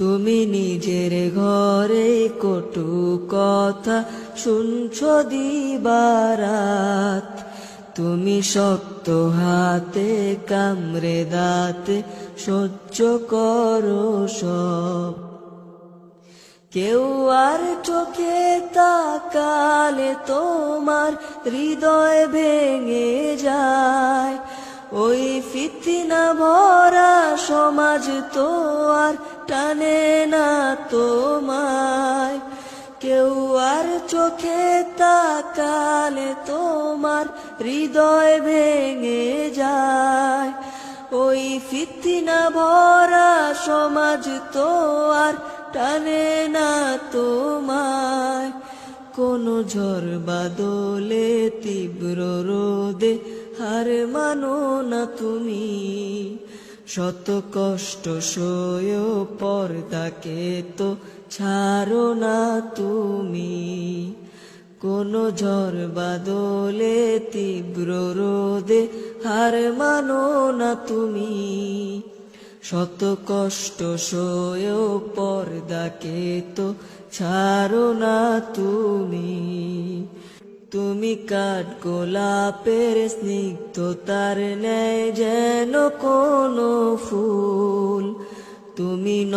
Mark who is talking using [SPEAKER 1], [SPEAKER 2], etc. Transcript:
[SPEAKER 1] তুমি নিজের ঘরে কটু কথা শুনছ দিবারাত। তুমি শক্ত হাতে কামড়ে দাঁতে সহ্য করো সব। কেউ আর চোখে তাকালে তোমার হৃদয় ভেঙে যায়। ফিতিনা ভরা সমাজ তো আর টানে না তোমায়। কেউ আর চোখে তাকালে তোমার হৃদয় ভেঙে যায়। ওই ফিতিনা ভরা সমাজ তো আর টানে না তোমায়। কোন ঝড় বাদলে তীব্র রোদে হার মানো না তুমি। শত কষ্ট সয় পর্দাকে তো ছাড়ো না তুমি। কোন ঝড় বাদলে তীব্র রোদে হার মানো না তুমি। শত কষ্ট সয় পর্দাকে তো ছাড়ো না তুমি। তুমি কাঠ গোলাপের স্নিগ্ধতার নেয় যেন কোনো ফুল তুমি ন